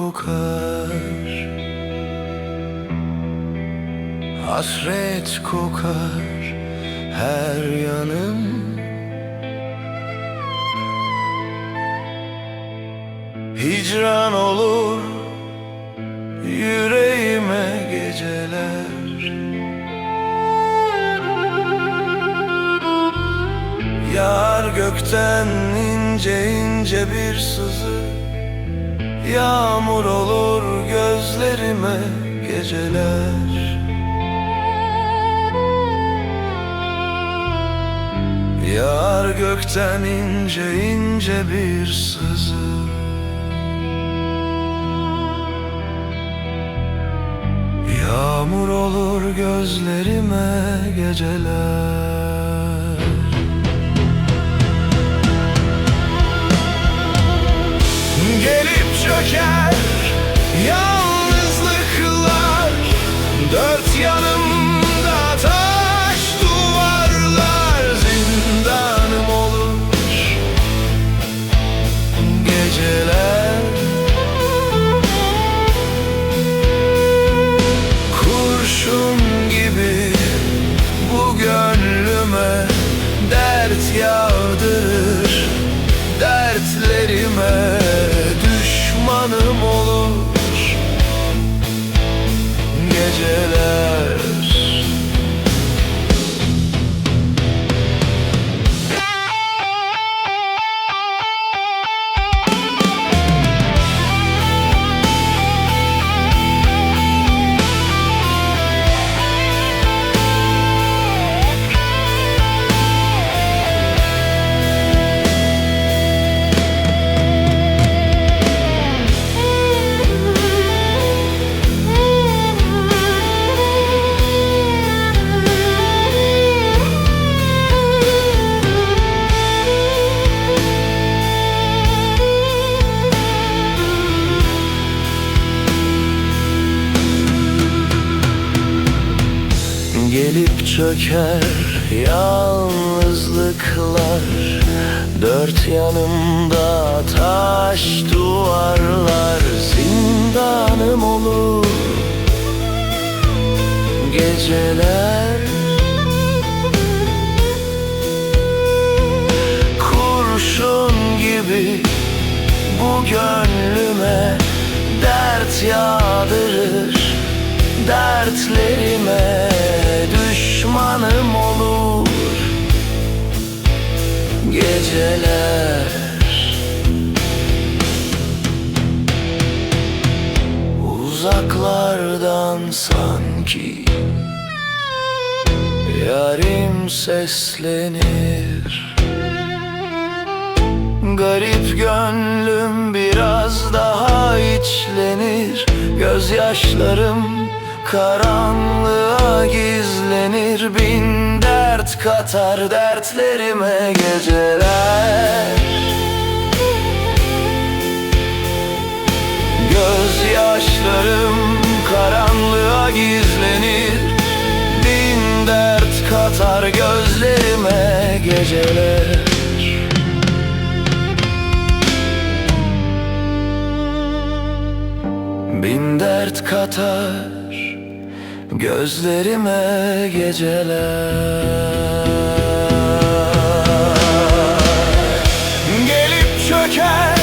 kokar. Hasret kokar her yanım. Hicran olur yüreğime geceler. Yağar gökten ince ince bir sızı Yağmur olur gözlerime geceler. Yağar gökten ince ince bir sızı. Yağmur olur gözlerime geceler çöker yalnızlıklar Dört yanımda taş duvarlar Zindanım olur. Geceler Gelip çöker yalnızlıklar. Dört yanımda taş duvarlar Zindanım olur. Geceler düşmanım olur. Geceler. Uzaklardan sanki Yarim seslenir. Garip gönlüm biraz daha içlenir. Gözyaşlarım karanlığa gizlenir Bin dert katar dertlerime geceler. Gözyaşlarım karanlığa gizlenir Bin dert katar gözlerime geceler. Bin dert katar gözlerime geceler. Gelip çöker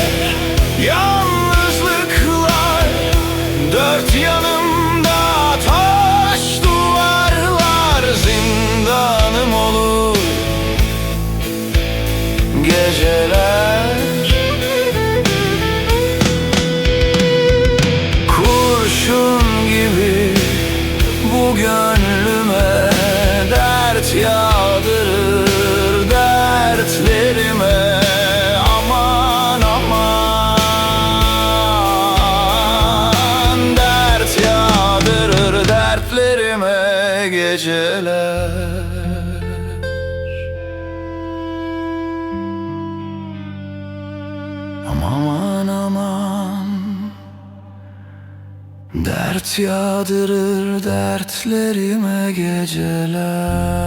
geceler. Aman aman Dert yağdırır dertlerime geceler